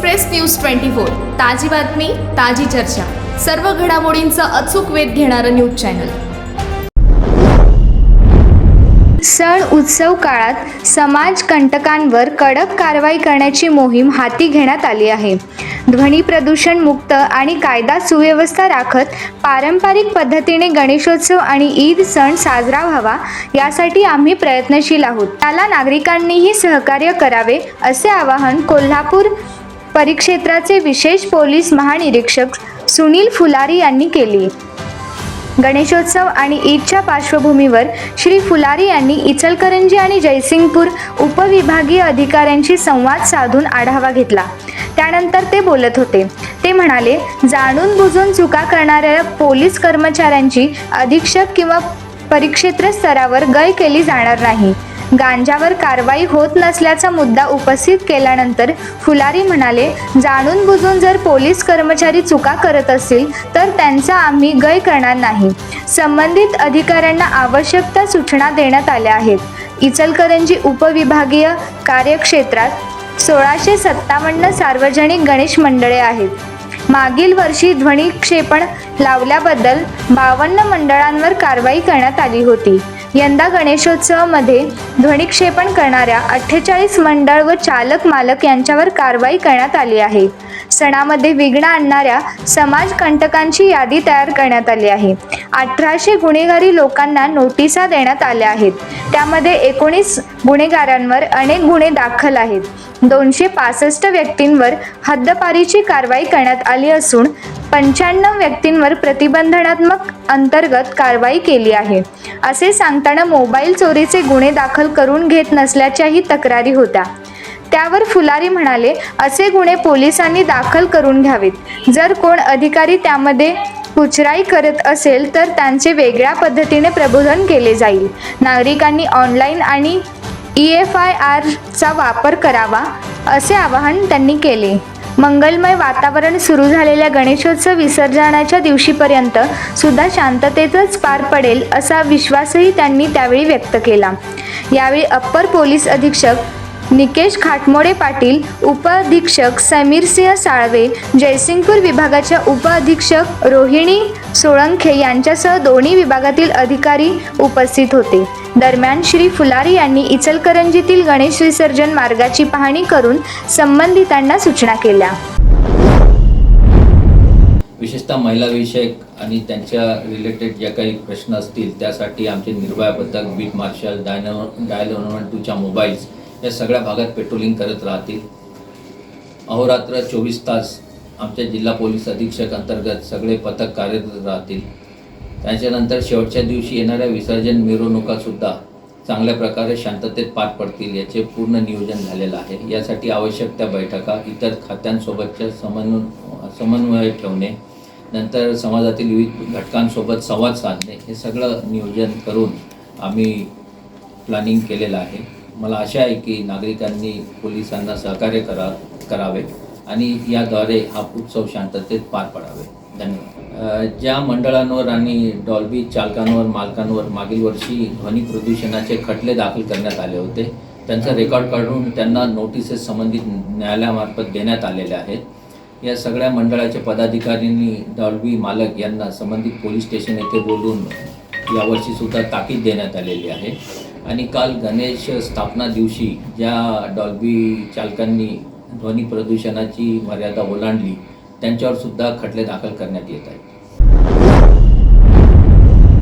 Express news twenty four ताजी बातमी ताजी चर्चा. सर्व घडामोडींचा अचूक वेध घेणारं न्यूज चॅनल. सण उत्सव काळात समाज कंटकांवर कडक कारवाई करण्याची मोहीम हाती घेण्यात आली आहे. ध्वनी प्रदूषण मुक्त आणि कायदा सुव्यवस्था राखत पारंपरिक पद्धतीने गणेशोत्सव आणि ईद सण साजरा व्हावा यासाठी आम्ही प्रयत्नशील आहोत. त्याला नागरिकांनीही सहकार्य करावे असे आवाहन कोल्हापूर परिक्षेत्राचे विशेष पोलीस महानिरीक्षक सुनील फुलारी यांनी केली. गणेशोत्सव आणि ईदच्या पार्श्वभूमीवर श्री फुलारी यांनी इचलकरंजी आणि जयसिंगपूर उपविभागीय अधिकाऱ्यांशी संवाद साधून आढावा घेतला. त्यानंतर ते बोलत होते. ते म्हणाले जाणून बुजून चुका करणाऱ्या पोलीस कर्मचाऱ्यांची अधीक्षक किंवा परिक्षेत्र स्तरावर गय केली जाणार नाही. गांजावर कारवाई होत नसल्याचा मुद्दा उपस्थित केल्यानंतर फुलारी म्हणाले जाणून बुजून जर पोलीस कर्मचारी चुका करत असतील तर त्यांचा आम्ही गय करणार नाही. संबंधित अधिकाऱ्यांना आवश्यक त्या सूचना देण्यात आल्या आहेत. इचलकरंजी उपविभागीय कार्यक्षेत्रात सोळाशे सत्तावन्न सार्वजनिक गणेश मंडळे आहेत. मागील वर्षी ध्वनिक्षेपण लावल्याबद्दल बावन्न मंडळांवर कारवाई करण्यात आली होती. यंदा गणेशोत्सवामध्ये ध्वनिक्षेपण करणाऱ्या अठ्ठेचाळीस मंडळ व चालक मालक यांच्यावर कारवाई करण्यात आली आहे. सणामध्ये विघ्न आणणाऱ्या समाज कंटकांची यादी तयार करण्यात आली आहे. अठराशे गुन्हेगारी लोकांना नोटिसा देण्यात आल्या आहेत. त्यामध्ये एकोणीस गुन्हेगारांवर अनेक गुन्हे दाखल आहेत. दोनशे पासष्ट व्यक्तींवर हद्दपारीची कारवाई करण्यात आली असून पंच्याण्णव व्यक्तींवर प्रतिबंधनात्मक अंतर्गत कारवाई केली आहे. असे सांगताना मोबाईल चोरीचे गुन्हे दाखल करून घेत नसल्याच्याही तक्रारी होत्या. त्यावर फुलारी म्हणाले असे गुन्हे पोलिसांनी दाखल करून घ्यावेत. जर कोण अधिकारी त्यामध्ये कुचराई करत असेल तर त्यांचे वेगळ्या पद्धतीने प्रबोधन केले जाईल. नागरिकांनी ऑनलाईन आणि ई एफ आय आरचा वापर करावा असे आवाहन त्यांनी केले. मंगलमय वातावरण सुरू झालेल्या गणेशोत्सव विसर्जनाच्या दिवशीपर्यंत सुद्धा शांततेतच पार पडेल असा विश्वासही त्यांनी त्यावेळी व्यक्त केला. यावेळी अप्पर पोलीस अधीक्षक निकेश खाटमोडे पाटील उपअधीक्षक समीर सिंह साळवे जयसिंगपूर विभागाच्या उपअधीक्षक रोहिणी सोळंखे यांच्यासह दोन्ही विभागातील अधिकारी उपस्थित होते. दरम्यान श्री फुलारी यांनी इचलकरंजीतील गणेश विसर्जन मार्गाची पाहणी करून संबंधितांना सूचना केल्या. विशेषतः महिला विषयक आणि त्यांच्या रिलेटेड ज्या काही प्रश्न असतील त्यासाठी आमचे निर्भया पथक बीट मार्शल डायनो डायल वन टूच्या मोबाईल्स या सगळ्या भागात पेट्रोलिंग करत राहतील. अहोरात्र चोवीस तास आमच्या जिल्हा पोलीस अधीक्षक अंतर्गत सगळे पथक कार्यरत राहतील. त्याच्यानंतर शेवटच्या दिवशी येणाऱ्या विसर्जन मिरवणुकासुद्धा चांगल्या प्रकारे शांततेत पार पडतील याचे पूर्ण नियोजन झालेलं आहे. यासाठी आवश्यक त्या बैठका इतर खात्यांसोबतच्या समन्व समन्वय ठेवणे नंतर समाजातील विविध घटकांसोबत संवाद साधणे हे सगळं नियोजन करून आम्ही प्लॅनिंग केलेलं आहे. मला आशा आहे की नागरिकांनी पोलिसांना सहकार्य करा करावे आणि याद्वारे हा उत्सव शांततेत पार पडावे. धन्यवाद ज्या मंडळांवर आणि डॉल्बी चालकांवर मालकांवर मागील वर्षी ध्वनी प्रदूषणाचे खटले दाखल करण्यात आले होते त्यांचा रेकॉर्ड काढून त्यांना नोटिसेस संबंधित न्यायालयामार्फत देण्यात आलेल्या आहेत. या सगळ्या मंडळाच्या पदाधिकाऱ्यांनी डॉल्बी मालक यांना संबंधित पोलीस स्टेशन येथे बोलून यावर्षी सुद्धा ताकीद देण्यात आलेली आहे. आणि काल गणेश स्थापना दिवशी ज्या डॉल्बी चालकांनी ध्वनी प्रदूषणाची मर्यादा ओलांडली त्यांच्यावर सुद्धा खटले दाखल करण्यात येत आहेत.